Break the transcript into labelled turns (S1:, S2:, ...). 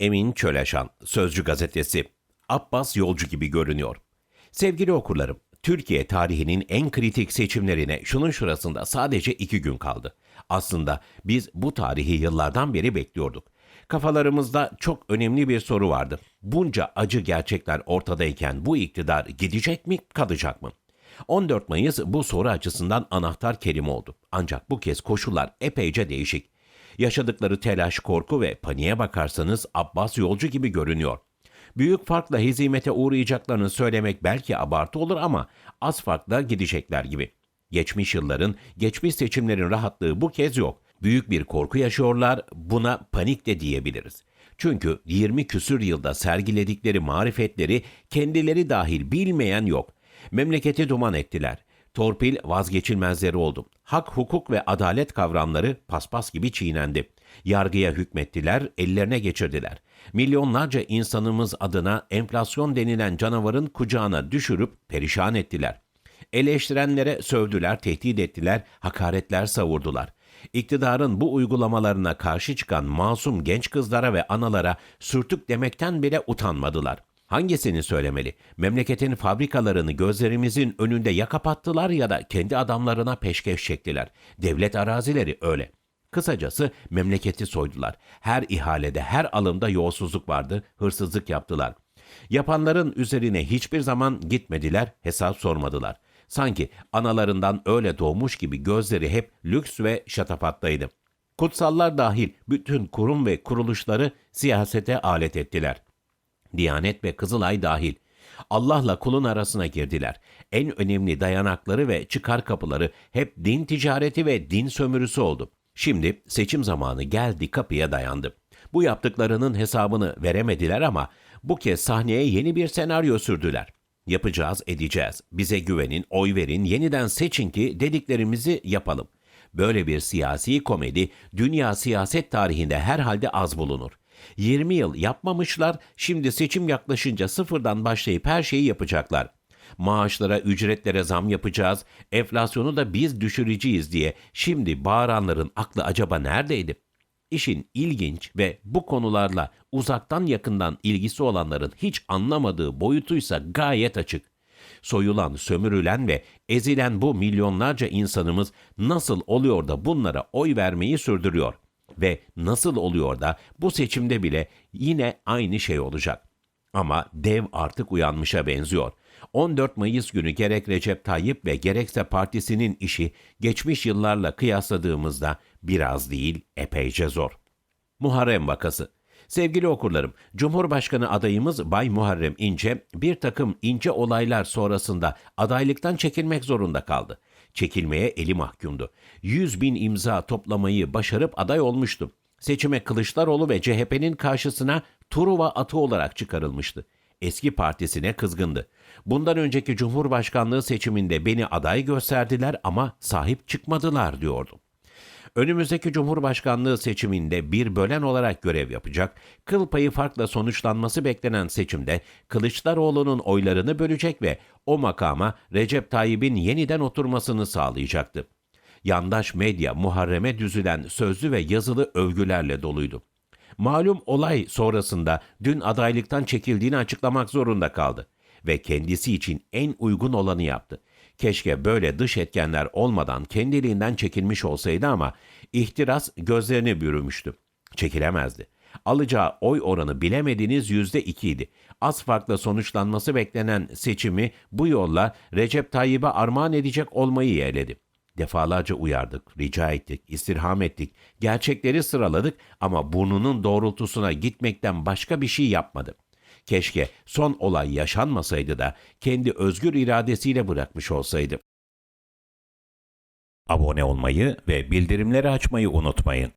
S1: Emin Çöleşan, Sözcü Gazetesi. Abbas yolcu gibi görünüyor. Sevgili okurlarım, Türkiye tarihinin en kritik seçimlerine şunun şurasında sadece iki gün kaldı. Aslında biz bu tarihi yıllardan beri bekliyorduk. Kafalarımızda çok önemli bir soru vardı. Bunca acı gerçekler ortadayken bu iktidar gidecek mi, kalacak mı? 14 Mayıs bu soru açısından anahtar kelime oldu. Ancak bu kez koşullar epeyce değişik. Yaşadıkları telaş, korku ve paniğe bakarsanız Abbas yolcu gibi görünüyor. Büyük farkla hizimete uğrayacaklarını söylemek belki abartı olur ama az farkla gidecekler gibi. Geçmiş yılların, geçmiş seçimlerin rahatlığı bu kez yok. Büyük bir korku yaşıyorlar, buna panik de diyebiliriz. Çünkü 20 küsür yılda sergiledikleri marifetleri kendileri dahil bilmeyen yok. Memleketi duman ettiler. Torpil vazgeçilmezleri oldu. Hak, hukuk ve adalet kavramları paspas gibi çiğnendi. Yargıya hükmettiler, ellerine geçirdiler. Milyonlarca insanımız adına enflasyon denilen canavarın kucağına düşürüp perişan ettiler. Eleştirenlere sövdüler, tehdit ettiler, hakaretler savurdular. İktidarın bu uygulamalarına karşı çıkan masum genç kızlara ve analara sürtük demekten bile utanmadılar. Hangisini söylemeli? Memleketin fabrikalarını gözlerimizin önünde ya kapattılar ya da kendi adamlarına peşkeş çektiler. Devlet arazileri öyle. Kısacası memleketi soydular. Her ihalede, her alımda yolsuzluk vardı, hırsızlık yaptılar. Yapanların üzerine hiçbir zaman gitmediler, hesap sormadılar. Sanki analarından öyle doğmuş gibi gözleri hep lüks ve şatafattaydı. Kutsallar dahil bütün kurum ve kuruluşları siyasete alet ettiler. Diyanet ve Kızılay dahil. Allah'la kulun arasına girdiler. En önemli dayanakları ve çıkar kapıları hep din ticareti ve din sömürüsü oldu. Şimdi seçim zamanı geldi kapıya dayandı. Bu yaptıklarının hesabını veremediler ama bu kez sahneye yeni bir senaryo sürdüler. Yapacağız, edeceğiz. Bize güvenin, oy verin, yeniden seçin ki dediklerimizi yapalım. Böyle bir siyasi komedi dünya siyaset tarihinde herhalde az bulunur. 20 yıl yapmamışlar, şimdi seçim yaklaşınca sıfırdan başlayıp her şeyi yapacaklar. Maaşlara, ücretlere zam yapacağız, enflasyonu da biz düşüreceğiz diye şimdi bağıranların aklı acaba neredeydi? İşin ilginç ve bu konularla uzaktan yakından ilgisi olanların hiç anlamadığı boyutuysa gayet açık. Soyulan, sömürülen ve ezilen bu milyonlarca insanımız nasıl oluyor da bunlara oy vermeyi sürdürüyor? Ve nasıl oluyor da bu seçimde bile yine aynı şey olacak? Ama dev artık uyanmışa benziyor. 14 Mayıs günü gerek Recep Tayyip ve gerekse partisinin işi geçmiş yıllarla kıyasladığımızda biraz değil epeyce zor. Muharrem vakası. Sevgili okurlarım, Cumhurbaşkanı adayımız Bay Muharrem İnce bir takım ince olaylar sonrasında adaylıktan çekilmek zorunda kaldı. Çekilmeye eli mahkumdu. 100 bin imza toplamayı başarıp aday olmuştu. Seçime Kılıçdaroğlu ve CHP'nin karşısına Truva atı olarak çıkarılmıştı. Eski partisine kızgındı. Bundan önceki Cumhurbaşkanlığı seçiminde beni aday gösterdiler ama sahip çıkmadılar diyordu. Önümüzdeki Cumhurbaşkanlığı seçiminde bir bölen olarak görev yapacak, kıl payı farkla sonuçlanması beklenen seçimde Kılıçdaroğlu'nun oylarını bölecek ve o makama Recep Tayyip'in yeniden oturmasını sağlayacaktı. Yandaş medya Muharrem'e düzülen sözlü ve yazılı övgülerle doluydu. Malum olay sonrasında dün adaylıktan çekildiğini açıklamak zorunda kaldı ve kendisi için en uygun olanı yaptı. Keşke böyle dış etkenler olmadan kendiliğinden çekilmiş olsaydı ama ihtiras gözlerini bürümüştü. Çekilemezdi. Alacağı oy oranı bilemediğiniz yüzde ikiydi. Az farkla sonuçlanması beklenen seçimi bu yolla Recep Tayyip'e armağan edecek olmayı yeğledi. Defalarca uyardık, rica ettik, istirham ettik, gerçekleri sıraladık ama burnunun doğrultusuna gitmekten başka bir şey yapmadı. Keşke son olay yaşanmasaydı da kendi özgür iradesiyle bırakmış olsaydı. Abone olmayı ve bildirimleri açmayı unutmayın.